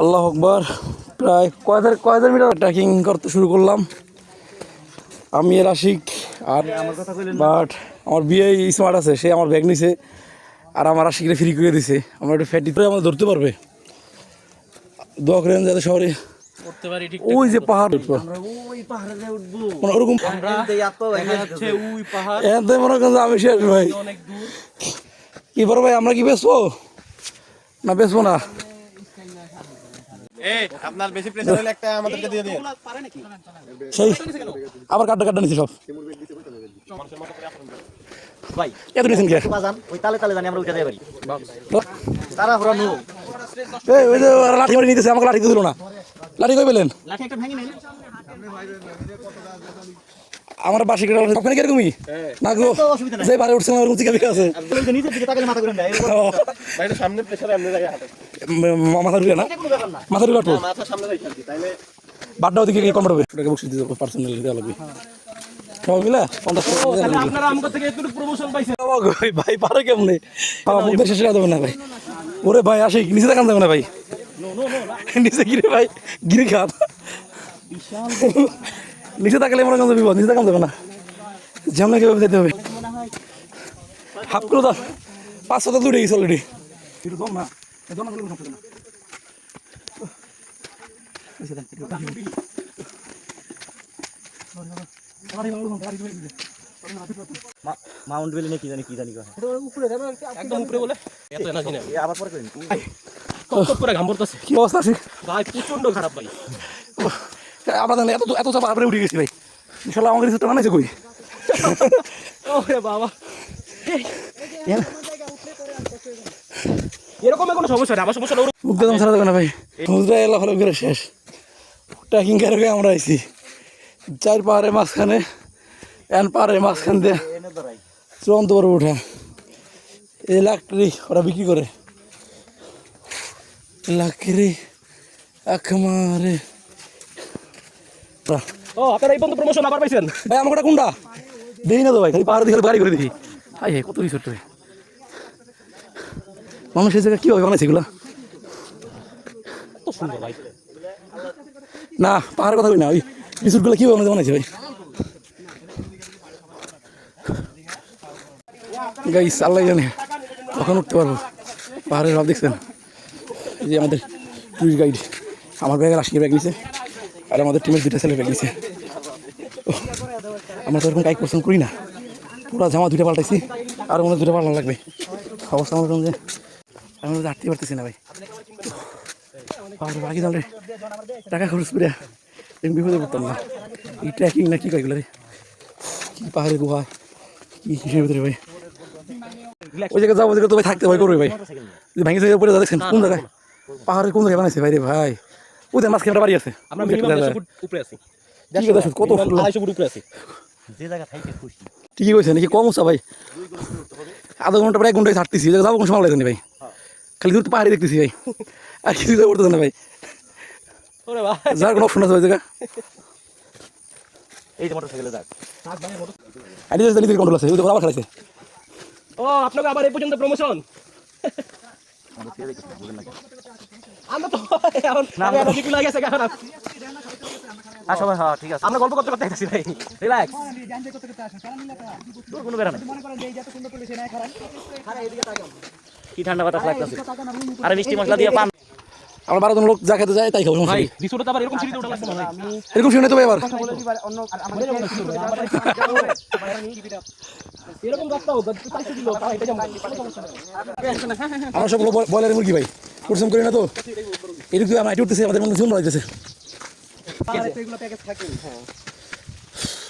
আল্লাহ আকবর। প্রায় কয় হাজার কয় হাজার মিটার ট্রেকিং করতে শুরু করলাম। আমি এর আশিক আর বাট আমার বিয়ে স্মার্ট আছে সে আমার ব্যাগ নিছে আর আমার আশিকরে ফ্রি করে দিছে। আমার একটু ফ্যাটি করে আমাদের ধরতে পারবে। দোয়া করেন যাতে শহরে করতে পারি ঠিক ওই যে পাহাড় উঠবো। ওই পাহাড়ে যে উঠবো। মানে ওরকম আমরা মনে করেন আমি শেষ ভাই। কি বড় ভাই আমরা কি বেচবো? না বেচবো না। আপনার বেশি প্রেসার হলে একটা আমাদেরকে দিয়ে দিন। সেই আবার কাটটা কাটটা নিছি সব। ভাই এত নিছেন কে? বাজান ওই তালে তালে জানি আমরা উঠে যাই পারি তারা হরা নু এই ওই যে লাঠি মারি নিতেছে আমাকে লাঠি দিল না। লাঠি কই পেলেন? লাঠি একটা ভেঙে নেন আমার বাসি কেটে ওখানে কিরকমই? না গো অসুবিধা নাই। যে বারে উঠছে আমার রুচি কাবিকা আছে। ওই দিকে তাকালে মাথা ঘুরে দেয়। বাইরে সামনে প্রেসার এমনি জায়গায় হাতে মাথা ঢুকে না? মাথা ঢুকে আটবো বাড্ডা ওদিকে কম পড়বে ওটাকে বক্সি দিতে পার্সোনালি দেওয়া লাগবে। সবাই মিলে? পঞ্চাশ ভাই পারে কেমনে? শেষ যাবে না ভাই। ওরে ভাই আসি নিচে দেখান যাবে না ভাই। নিচে গিরে ভাই গিরে খাত নিচে তাকালে মনে করেন বিপদ নিচে দেখান যাবে না। যেমন কীভাবে যেতে হবে। হাফ করে দাও। পাঁচশো তো দূরে গেছে অলরেডি একটু কম না। করলে কোনো মাউন্ট বেলি নাকি জানি কি জানি একদম উপরে বলে? এত এনার্জি নেই আবার পরে করেন কত করে ঘাম পড়তেছে। কি অবস্থা আছে? ভাই প্রচণ্ড খারাপ ভাই। আমরা জানি এত এত চাপা আপনি উঠে গেছি ভাই। ইনশাল্লাহ আমাকে রিসোর্টটা বানাইছে কই? ওরে বাবা। এরকম কোনো সমস্যা আমার সমস্যা দেবে না ভাই। সমুদ্রে এলা ফলে করে শেষ। ট্রেকিং করে আমরা আইছি। চার পাহাড়ের মাঝখানে এন পাহাড়ের মাঝখান দিয়ে চূড়ান্ত এই লাকড়ি ওরা বিক্রি করে। লাকড়ি আখ মারে ও আপনারা এই পর্যন্ত প্রমোশন আবার পাইছেন? ভাই আমার কোনটা কোনটা? দেই না তো ভাই খালি পাহাড়ে দিয়ে গাড়ি করে হাই হাই কত রে মানুষ এই জায়গা কীভাবে বানাইছে এগুলা? সুন্দর ভাই। না পাহাড়ের কথা কই না ওই রিসোর্টগুলো কীভাবে বানাইছে বানাইছে ভাই? গাইস আল্লাহ জানে কখন উঠতে পারব। পাহাড়ের ভাব দেখছেন? এই যে আমাদের টুরিস্ট গাইড আমার ব্যাগের আশি ব্যাগ নিছে আর আমাদের টিমের দুইটা ছেলে ব্যাগ নিছে। আমরা তো এরকম কাইক পছন্দ করি না। পুরো জামা দুইটা পাল্টাইছি আর আমাদের দুইটা পাল্টানো লাগবে। অবস্থা আমার যে আমি তো হাঁটতে পারতেছি না ভাই। বাকি তাহলে টাকা খরচ করে এরকম বিপদে পড়তাম না। এই ট্রেকিং না কি কয় এগুলো রে? কি পাহাড়ে গুহা কি কিসের ভিতরে ভাই? ওই জায়গায় যাব জায়গায় তো ভাই থাকতে ভয় করবে ভাই। ভেঙে থেকে পড়ে দেখছেন? কোন জায়গায়? পাহাড়ে কোন জায়গায় বানাইছে ভাই রে ভাই? ওদের মাঝখানে একটা বাড়ি আছে। আমরা উপরে আছি। ঠিক আছে কত Minimum আড়াইশো ফুট উপরে আছি। যে জায়গা থাইতে খুশি। ঠিকই কইছে নাকি কম উৎসাহ ভাই? আধা ঘণ্টা প্রায় এক ঘন্টায় ছাড়তেছি। জায়গায় যাব কোনো সময় লাগছে না ভাই। খালি দূর তো পাহাড়ে দেখতেছি ভাই। আর কিছু তো করতেছে না ভাই। যার কোনো অপশন আছে জায়গা। এই যে মোটর সাইকেলে যাক। আইডি নিজের কন্ট্রোল আছে ওই আবার খেলাইছে। ও আপনাকে আবার এই পর্যন্ত প্রমোশন আমরা তো গেছে খারাপ হ্যাঁ সবাই হ্যাঁ ঠিক আছে। আমরা গল্প করতে করতে গেছি ভাই। রিল্যাক্স তোর কোনো বেড়া নাই কি ঠান্ডা বাতাস লাগতেছে? আরে মিষ্টি মশলা দিয়ে পান। আমরা বারো জন লোক যা খেতে যায় তাই খাব ভাই রিসোর্টে আবার এরকম সিঁড়িতে ওঠা লাগছে না এরকম শুনে তো এবার এরকম। আমরা সব বয়লারের মুরগি ভাই পরিশ্রম করি না তো। এদিক দিয়ে আমরা আইটি উঠতেছি আমাদের মধ্যে জীবন লাগতেছে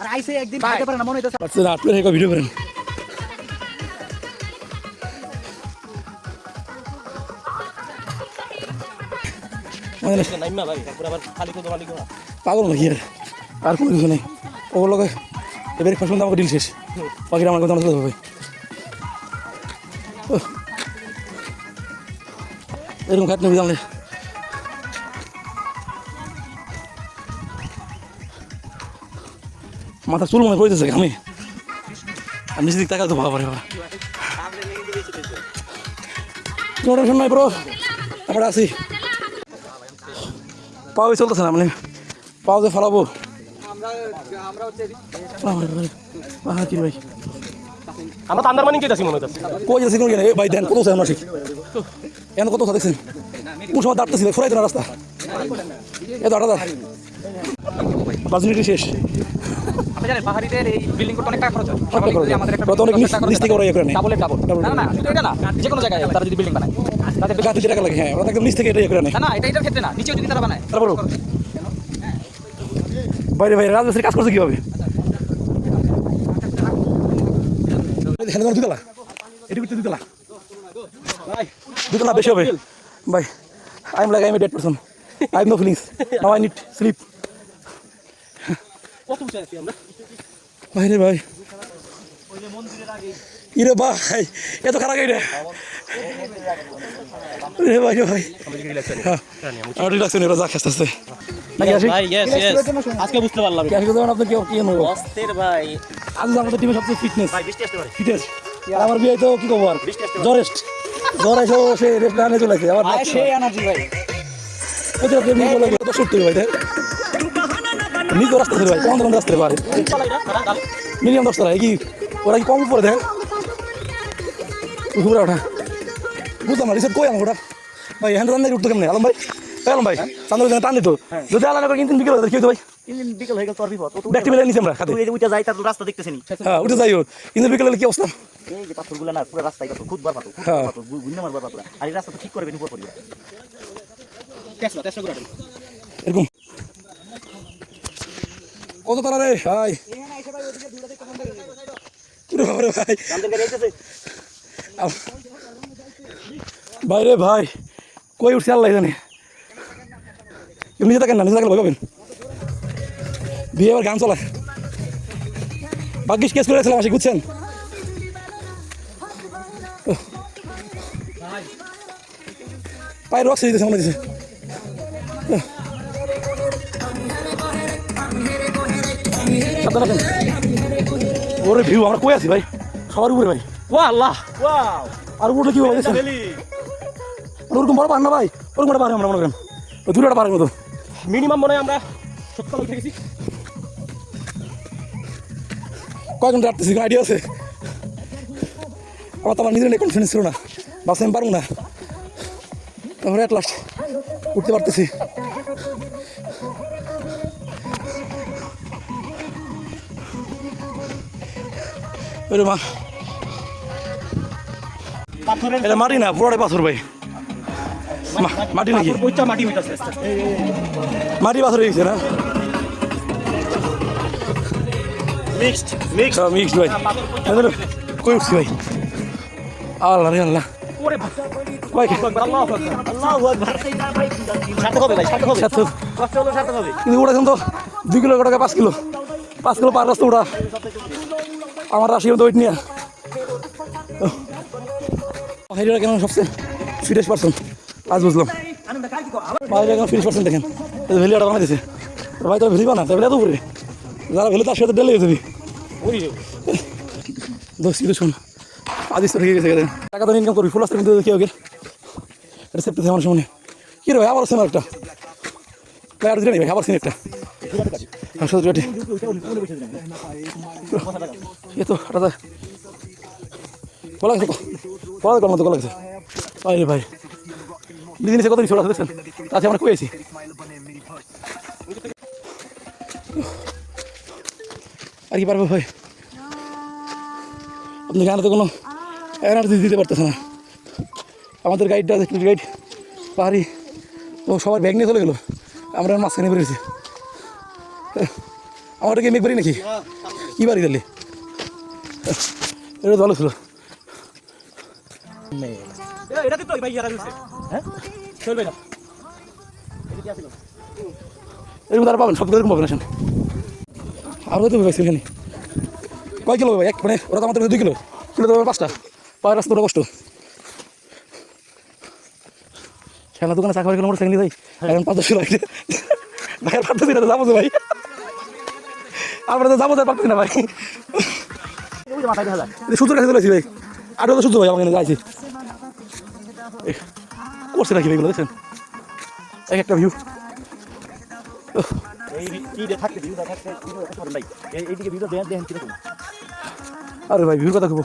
আর আইসে একদিন পারে না মনে হইতেছে আচ্ছা রাত করে ভিডিও করেন। পাগল নাকি আর আর কোনো কিছু নেই। ওগুলো লোকে এবারে ফার্স্ট আমাকে ডিল শেষ। বাকিটা আমার কথা যাবে উহ। এরকম খাট নেবি জানলে। মাথা চুল মনে পড়েছে আমি? আর নিচে দিক টাকা তো কোনো টেনশন নাই ব্রো। আমরা আছি পাওয়া চলতেছে না মানে পাওয়া যে ফেলাবো আমরা তো আন্দারমানি যেতেছি মনে হচ্ছে কই যাচ্ছি কোন ভাই দেন কত আছে আমরা ঠিক এখন কত আছে দেখছেন? কোন সময় দাঁড়তেছি ফুরাই না রাস্তা। এ তো আটা শেষ। অনেক নিচ- থেকে ওরা ইয়ে করে নেয়। ডাবল না না শুধু এটা না যে কোনো জায়গায় তারা যদি বিল্ডিং বানায়। তাদের গাছ দিতে টাকা লাগে হ্যাঁ ওরা একদম নিচ থেকে এটা ইয়ে করে নেয়। না না এটা এটার ক্ষেত্রে না নিচেও যদি তারা বানায়। তারপরও বাইরে বাইরে রাজমিস্ত্রি কাজ করছে কীভাবে? তোমার দুতলা। এটি করতে দুতলা। দুতলা বেশি হবে। ভাই I am like I am dead person I no feelings now I need sleep কত উঁচু আছি আমরা? ভাই রে ভাই। ইরে ভাই এত খারাপ রে। রে ভাই রে ভাই। হ্যাঁ আমার রিল্যাক্স নেই রাজা খেতে আসতে নাকি আসি? ভাই ইয়েস ইয়েস আজকে বুঝতে পারলাম। কি আসি তো আপনি কি কি নেব ভাই। আজ আমাদের টিমে সবচেয়ে ফিটনেস ভাই বৃষ্টি আসতে পারে। ফিটেস আর আমার বিয়ে তো কি আর? জরেস্ট এসে সে রেফ্ট আনে চলে আসে আবার সেই এনার্জি ভাই। ওদের প্রেমী বলে তো সত্যি ভাই দেখ। রাস্তা ধরে ভাই কোন রাস্তা ধরে পারে মিনিমাম দশ টাকা কি? ওরা কি কম উপরে দেখ ঘুরে ওঠা। বুঝলাম না রিসেট কই আমার ওটা ভাই হ্যান্ড রান্না উঠতো কেমন? আলম ভাই? আলম ভাই চান্দর টান দিত। যদি আলাদা করে কিন্তু বিকেল কি হতো ভাই? তিন দিন বিকেল হয়ে গেল তোর বিপদ। ব্যাগটি মিলে নিছি আমরা খাতে উঠে যাই তার রাস্তা দেখতেছিনি হ্যাঁ উঠে যাই কিন্তু বিকেলে কি অবস্থা? এই যে পাথরগুলো না পুরো রাস্তায় পাথর খুদ বার পাথর হ্যাঁ। পাথর গুন্ডে মারবার পাথর আর এই রাস্তা তো ঠিক করবেন উপর পড়বে টেসলা টেসলা করে এরকম। কত তারা রে? ভাই আম- ভাই, কই উঠছে আল্লাহ জানে। নিজে থাকেন না, নিজে থাকলে ভয় বিয়ে আবার গান চলায়। ভাগ্যিস কেস করে রাখছিলাম আসি বুঝছেন? পায়ের দিতেছে মনে সাবধান আছেন? ওরে ভিউ আমরা কই আছি ভাই? সবার উপরে ভাই। ওয়া আল্লাহ আর উপরে কি? আর ওরকম বড় পাহাড় না ভাই। ওরকম একটা পাহাড় আমরা মনে করেন। ওই দূরে একটা পাহাড়ের মতো। মিনিমাম মনে হয় আমরা সত্তর উঠে গেছি কয় ঘণ্টা আটতেছি কোনো আইডিয়া আছে। আমার তো আমার নিজের কনফিডেন্স ছিল না। বাসে আমি পারব না। তারপরে অ্যাট লাস্ট উঠতে পারতেছি। ওরে মা এটা মাটি না পুরোটাই পাথর ভাই। মাটি নাকি? মাটি মাটি পাথর হয়ে গেছে না মিক্সড মিক্সড মিক্সড ভাই। কই উঠছি ভাই? আল্লাহ রে আল্লাহ। কিন্তু দুই কিলো টাকা পাঁচ কিলো। পাঁচ কিলো পার রাস্তা উঠা আমার রাশি মতো ওইট নিয়ে। হাইরিয়া কেন সবচেয়ে ফিটেস্ট পার্সন আজ বুঝলাম। বাইরে কেন ফিটেস্ট পার্সন দেখেন। ভ্যালিয়াটা বানাই দিয়েছে ভাই তো ভ্যালি বানা ভ্যালি তো উপরে। যারা ভ্যালি তার সাথে ডেলে যাবি দোষ কিন্তু শোন। আদিস তো ঠিক গেছে টাকা তো ইনকাম করবি ফুল আসতে কিন্তু কি হবে এটা সেপ্টে আমার সামনে। কি রে আবার সেম একটা। প্লেয়ার দিলে ভাই, আবার সিন একটা। সত্যি বেটি এ তো গলা গেছে তো। গলা মতো গেছে। ভাই। ভাই দিদি কত কিছু দেখছেন? তাতে আমরা কই আছি? আর কি পারবে ভাই? আপনি গানে তো কোনো এনার্জি দিতে পারতেছে না। আমাদের গাইডটা গাইড, পাহাড়ি। ও সবার ব্যাগ নিয়ে চলে গেলো। আমরা মাঝখানে বেরিয়েছি। আমার কি মেঘ বাড়ি নাকি কি বাড়ি তাহলে এটা ভালো ছিল ভাই এরকম তারা পাবেন সব এরকম পাবেন আসেন আরও তো এখানে কয় কিলো ভাই এক মানে ওরা তো আমাদের দুই কিলো কিলো তো পাঁচটা পায়ের রাস্তা ওটা কষ্ট খেলা দোকানে চাকরি কিলো মোটর সাইকেল যাই এখন পাঁচ দশ কিলো আছে ভাইয়ের যাব ভাই আমরা তো যাব আর না ভাই। ওই সূত্র কাছে চলেছি ভাই। আটও তো সূত্র ভাই আমাকে যাইছি। করছে নাকি ভাইগুলো দেখছেন? এক একটা ভিউ আরে ভাই ভিড় কথা খুব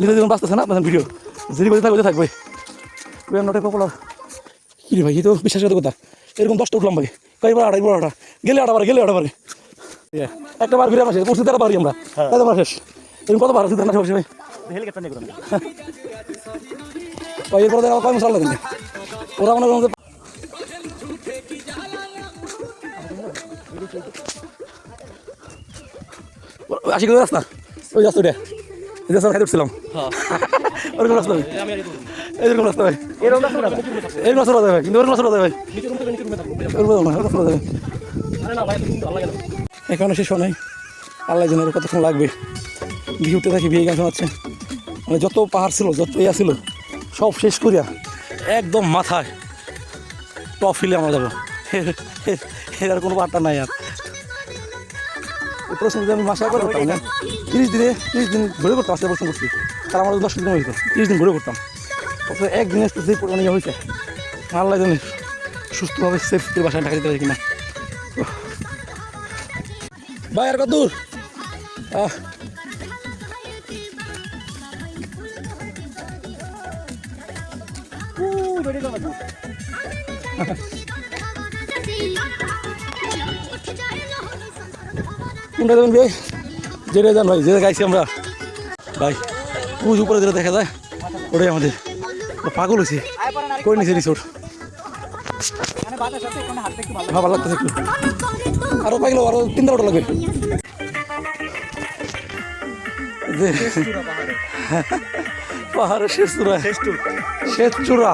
নিজের জীবন বাঁচতেছে না ভিডিও যদি বসে থাকবে থাকবে আর নট পপুলার কি রে ভাই এই তো বিশ্বাস করতে কথা এরকম দশটা উঠলাম ভাই। কয়েকবার আড়াই বড় আটা গেলে আটা পারে গেলে আটা পারে একটা বার আমরা শেষ পড়ছি তারা পারি আমরা। তাই তো শেষ। এরকম কত বার আছে না সবসময় ভাই ভাই এরপরে দেখা কয় মশলা লাগবে ওরা মনে করেন আশি করে রাস্তা? ওই রাস্তা ওটা এই রাস্তা খাইতে উঠছিলাম। ওরকম রাস্তা ভাই এরকম রাস্তা ভাই এরকম রাস্তা এরকম রাস্তা রাস্তা ভাই কিন্তু ওরকম রাস্তা রাস্তা ভাই ওরকম না, ওরকম রাস্তা ভাই এখনও শেষ হয় নাই। আল্লাহ জানে আরও কতক্ষণ লাগবে। বিয়ে উঠতে থাকি বিয়ে গান শোনাচ্ছে। মানে যত পাহাড় ছিল, যত ইয়া ছিল, সব শেষ করিয়া একদম মাথায় টপ ফিলে আমরা যাব। এর- কোনো পাহাড়টা নাই আর। প্রশ্ন আমি মাসে একবার করতাম না তিরিশ দিনে, তিরিশ দিন ঘুরে করতাম আসলে প্রশ্ন করছি। তার আমাদের দশ দিন হয়েছিল তিরিশ দিন ঘুরে করতাম একদিনে যে পরিমাণে হয়েছে, আল্লাহ জানে সুস্থভাবে সেফ বাসায় ঢাকা দিতে পারি কিনা। ভাই আর কত দূর? আহ। কোনটা দেবেন ভাই? যেটা যান ভাই যেটা গাইছি আমরা। ভাই পুজ উপরে যেটা দেখা যায় ওটাই আমাদের। পাগল হয়েছে। করে নিছে রিসোর্ট ভালো লাগতেছে একটু। আরও পাইলো আরও তিনটা ওটা লাগবে। পাহাড়ের শেষ চূড়া। শেষ চূড়া।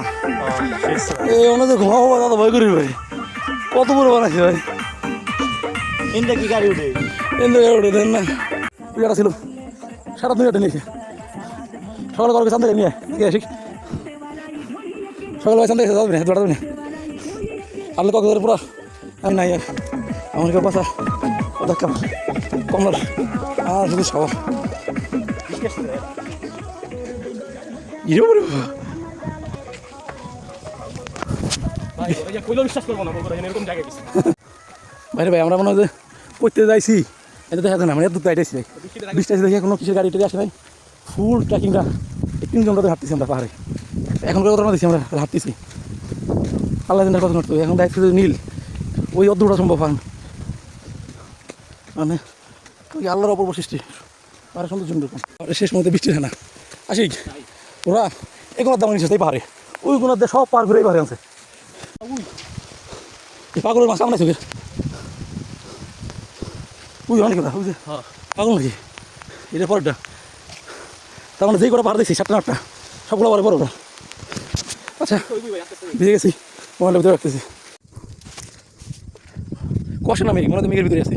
এই ওনাদের ঘুমাবো দাদা ভয় করি ভাই। কত বড় বানাইছে ভাই। ইন্দা কি গাড়ি উঠে? এন্দ্র ওটা দেন না। পিয়াটা ছিল। সারা দুনিয়াটা নিয়েছে সকালে করবে চান থেকে নিয়ে ঠিক সকালে যাবে না আমি নাই আর। আমার কেউ পাশা দেখা কমলার আর শুধু সব ইরে বলে বিশ্বাস করব না বলব এরকম জায়গায় গেছি। ভাই ভাই আমরা মনে হয় যে করতে যাইছি। এটা দেখা যায় না মানে এত আইটাইছি ভাই। বৃষ্টি দেখে কোনো কিসের গাড়ি টাড়ি আসে নাই। ফুল ট্রেকিংটা তিন ঘণ্টা হাঁটতেছি আমরা পাহাড়ে। এখন কত দিচ্ছি আমরা হাঁটতেছি। আল্লাহ দিনটা কত এখন দায়িত্ব নীল ওই অদ্ভুত সম্ভব হন মানে ওই আল্লাহর অপূর্ব সৃষ্টি। পাহাড়ের সুন্দর সুন্দর আর শেষ মুহূর্তে বৃষ্টি হয় না। আসি। ওরা এগুলোর দাম নিচ্ছে তাই পাহাড়ে। ওইগুলোর দিয়ে সব পার ঘুরে পাহাড়ে আনছে। পাগলের মাছ আমরা চোখে ওই? অনেক কথা বুঝছে পাগল নাকি? এটা পরেরটা। তার মানে যেই কটা পাহাড় দেখছি সাতটা আটটা সবগুলো পরে বড় বড় আচ্ছা ভিজে গেছি। মোবাইলের ভিতরে রাখতেছি। কষে না মেঘ মনে হয় মেঘের ভিতরে আছে।